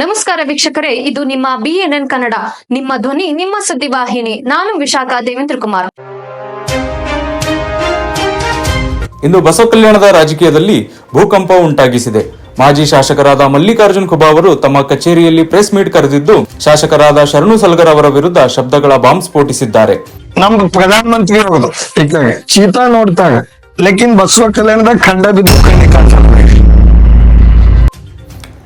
ನಮಸ್ಕಾರ ವೀಕ್ಷಕರೇ ಇದು ನಿಮ್ಮ ಬಿಎನ್ಎನ್ ಕನ್ನಡ ನಿಮ್ಮ ಧ್ವನಿ ನಿಮ್ಮ ಸುದ್ದಿವಾಹಿನಿ ನಾನು ವಿಶಾಖ ದೇವೇಂದ್ರ ಕುಮಾರ್. ಇಂದು ಬಸವ ಕಲ್ಯಾಣದ ರಾಜಕೀಯದಲ್ಲಿ ಭೂಕಂಪ ಉಂಟಾಗಿಸಿದೆ. ಮಾಜಿ ಶಾಸಕರಾದ ಮಲ್ಲಿಕಾರ್ಜುನ್ ಖುಬಾ ಅವರು ತಮ್ಮ ಕಚೇರಿಯಲ್ಲಿ ಪ್ರೆಸ್ ಮೀಟ್ ಕರೆದಿದ್ದು ಶಾಸಕರಾದ ಶರಣು ಸಲ್ಗರ್ ಅವರ ವಿರುದ್ಧ ಶಬ್ದಗಳ ಬಾಂಬ್ ಸ್ಫೋಟಿಸಿದ್ದಾರೆ. ನಮ್ದು ಪ್ರಧಾನ ಮಂತ್ರಿ ಅವರು ಚೀತಾ ನೋಡ್ತಾಗ ಲೇಕಿನ್ ಬಸವ ಕಲ್ಯಾಣದ ಖಂಡ ಬಿದ್ದು ಕಣ್ಣಿ ಕಾಣ್ತಾರೆ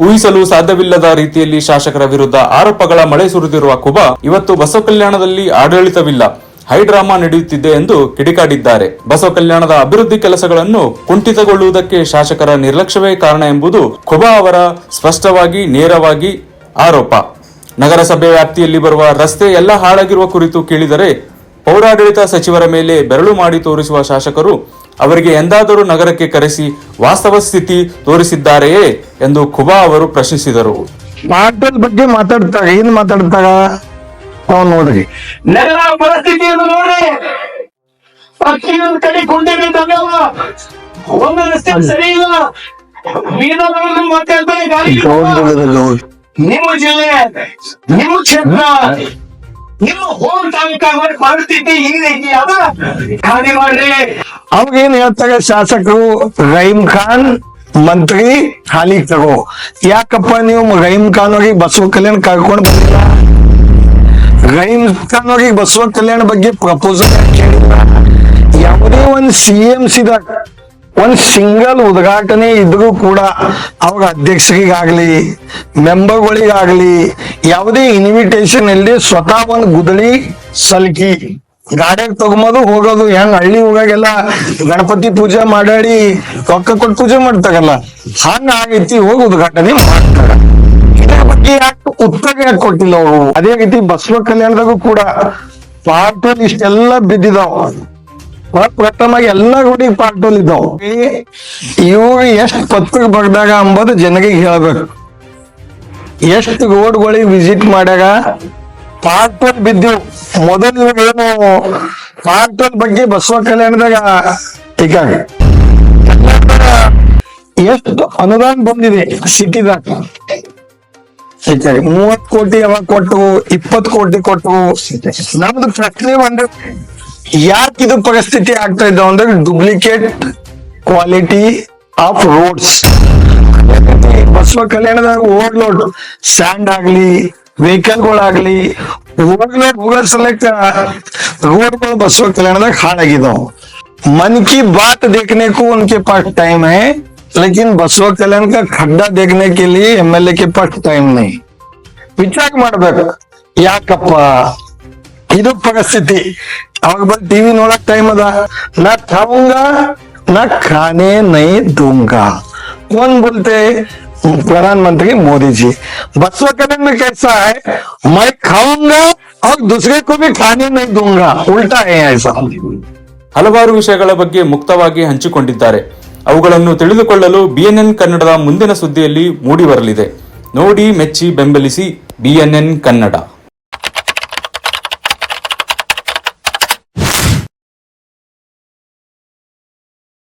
ಊಹಿಸಲು ಸಾಧ್ಯವಿಲ್ಲದ ರೀತಿಯಲ್ಲಿ ಶಾಸಕರ ವಿರುದ್ಧ ಆರೋಪಗಳ ಮಳೆ ಸುರಿದಿರುವ ಕುಬಾ ಇವತ್ತು ಬಸವ ಕಲ್ಯಾಣದಲ್ಲಿ ಆಡಳಿತವಿಲ್ಲ ಹೈಡ್ರಾಮಾ ನಡೆಯುತ್ತಿದೆ ಎಂದು ಕಿಡಿಕಾಡಿದ್ದಾರೆ. ಬಸವ ಕಲ್ಯಾಣದ ಅಭಿವೃದ್ಧಿ ಕೆಲಸಗಳನ್ನು ಕುಂಠಿತಗೊಳ್ಳುವುದಕ್ಕೆ ಶಾಸಕರ ನಿರ್ಲಕ್ಷ್ಯವೇ ಕಾರಣ ಎಂಬುದು ಖುಬಾ ಅವರ ಸ್ಪಷ್ಟವಾಗಿ, ನೇರವಾಗಿ ಆರೋಪ. ನಗರಸಭೆ ವ್ಯಾಪ್ತಿಯಲ್ಲಿ ಬರುವ ರಸ್ತೆ ಎಲ್ಲ ಹಾಳಾಗಿರುವ ಕುರಿತು ಕೇಳಿದರೆ ಪೌರಾಡಳಿತ ಸಚಿವರ ಮೇಲೆ ಬೆರಳು ಮಾಡಿ ತೋರಿಸುವ ಶಾಸಕರು ಅವರಿಗೆ ಎಂದಾದರೂ ನಗರಕ್ಕೆ ಕರೆಸಿ ವಾಸ್ತವ ಸ್ಥಿತಿ ತೋರಿಸಿದ್ದಾರೆಯೇ ಎಂದು ಖುಬಾ ಅವರು ಪ್ರಶ್ನಿಸಿದರು. ಪಾಠದ ಬಗ್ಗೆ ಮಾತಾಡ್ತಾರ ಏನ್ ಮಾತಾಡ್ತಾರ? ನಾವ್ ನೋಡ್ರಿ. ನಗರ ಪರಿಸ್ಥಿತಿಯನ್ನು ನೋಡಿ. ಪ್ರತಿಯೊಂದು ಕಡೆ ಗುಂಡಿ ಬಿದ್ದಾಗವ ಒಂದು ರಸ್ತೆ ಸರಿ ಇಲ್ಲ. ಮೀನುಗಳನ್ನು ಮಾತಾಡ್ತಾರೆ ಗಾಳಿ ನಿಮ್ಮ ಜಿಲ್ಲೆ ನಿಮ್ಮ ಕ್ಷೇತ್ರ. ನಿಮ್ಮ ಹೋಮ್ ತಾಲೂಕ ಪರಿಸ್ಥಿತಿ ರೀತಿ ಅದ ಖಾಲಿ ಮಾಡ್ರಿ. ಅವಾಗ ಏನ್ ಹೇಳ್ತಾಗ ಶಾಸಕರು? ರಹೀಮ್ ಖಾನ್ ಮಂತ್ರಿ ಹಾಲಿ ತಗೋ. ಯಾಕಪ್ಪ ನೀವು ರಹೀಮ್ ಖಾನ್ ಅವ್ರಿಗೆ ಬಸವ ಕಲ್ಯಾಣ ಕರ್ಕೊಂಡು ಬಂದಿಲ್ಲ? ರಹೀಮ್ ಖಾನ್ ಅವ್ರಿಗೆ ಬಸವ ಕಲ್ಯಾಣ ಬಗ್ಗೆ ಪ್ರಪೋಸಲ್ ಯಾವುದೇ ಒಂದ್ ಸಿ ಎಂ ಸಿದಾಗ ಒಂದ್ ಸಿಂಗಲ್ ಉದ್ಘಾಟನೆ ಇದ್ರೂ ಕೂಡ ಅವಾಗ ಅಧ್ಯಕ್ಷರಿಗಾಗ್ಲಿ, ಮೆಂಬರ್ಗಳಿಗಾಗ್ಲಿ ಯಾವುದೇ ಇನ್ವಿಟೇಷನ್ ಇಲ್ಲಿ ಸ್ವತಃ ಒಂದ್ ಗುದಳಿ ಸಲ್ಕಿ. ಗಾಡಿಯಾಗ ತಗೊಂಬೋದು, ಹೋಗೋದು. ಹೆಂಗ್ ಹಳ್ಳಿ ಹೋಗಾಗೆಲ್ಲ ಗಣಪತಿ ಪೂಜೆ ಮಾಡಾಡಿ ರೊಕ್ಕ ಕೊಟ್ಟು ಪೂಜೆ ಮಾಡ್ತಾರಲ್ಲ, ಹಂಗ ಆಗೈತಿ, ಹೋಗಿ ಉದ್ಘಾಟನೆ ಮಾಡ್ತಾರ. ಇದ್ರ ಬಗ್ಗೆ ಯಾಕೆ ಉತ್ತರ ಯಾಕೆ ಕೊಟ್ಟಿಲ್ಲ ಅವರು? ಅದೇ ರೀತಿ ಬಸವ ಕಲ್ಯಾಣದಾಗೂ ಕೂಡ ಪಾರ್ಟಲ್ ಇಷ್ಟೆಲ್ಲ ಬಿದ್ದಿದಾವ. ಪ್ರಥಮ ಎಲ್ಲಾ ರೂಢಿಗೆ ಪಾರ್ಟಲ್ ಇದಾವ ಇವ್ರು ಎಷ್ಟ್ ಪತ್ರಿಕೆ ಬರ್ದಾಗ ಅಂಬುದು ಜನರಿಗೆ ಹೇಳ್ಬೇಕು. ಎಷ್ಟು ರೋಡ್ಗಳಿಗೆ ವಿಸಿಟ್ ಮಾಡ್ಯಾಗ ಪಾರ್ಟಲ್ ಬಿದ್ದೆವು. ಮೊದಲು ಏನು ಪಾರ್ಟಲ್ ಬಗ್ಗೆ ಬಸವ ಕಲ್ಯಾಣದಾಗ ಈಗ ಎಷ್ಟು ಅನುದಾನ ಬಂದಿದೆ ಸಿಟಿದಾಗ. ಮೂವತ್ ಕೋಟಿ ಯಾವಾಗ ಕೊಟ್ಟು, ಇಪ್ಪತ್ ಕೋಟಿ ಕೊಟ್ಟು, ನಮ್ದು ಫ್ಯಾಕ್ಟ್ರಿ ಒಂದು याद परिस्थिति आगता है duplicate quality of road Basavakalyan overload sand आगे वेहिकल रोड बसव कल्याण हाड़ आगे मन की बात देखने को उनके पास टाइम है, लेकिन बसव कल्याण का खड्डा देखने के लिए एमएलए के पास टाइम नहीं। विचार याकप्पा ಇದು ಪರಿಸ್ಥಿತಿ. ಅವಾಗ ಬಂದು ಟಿವಿ ನೋಡಕ್ ಟೈಮ್ ಅದ. ನಾ ಥಾವುಂಗ ನಾ ಖಾನೆ ನೈ ದುಂಗ. ಒಂದ್ ಬಂತೆ ಪ್ರಧಾನ ಮಂತ್ರಿ ಮೋದಿಜಿ जी बसव कल्याण में कैसा है मैं खाऊंगा और दूसरे को भी खाने नहीं दूंगा ಹಲವಾರು ವಿಷಯಗಳ ಬಗ್ಗೆ ಮುಕ್ತವಾಗಿ ಹಂಚಿಕೊಂಡಿದ್ದಾರೆ. ಅವುಗಳನ್ನು ತಿಳಿದುಕೊಳ್ಳಲು ಬಿಎನ್ಎನ್ ಕನ್ನಡದ ಮುಂದಿನ ಸುದ್ದಿಯಲ್ಲಿ ಮೂಡಿ ಬರಲಿದೆ. ನೋಡಿ, ಮೆಚ್ಚಿ, ಬೆಂಬಲಿಸಿ ಬಿಎನ್ಎನ್ ಕನ್ನಡ.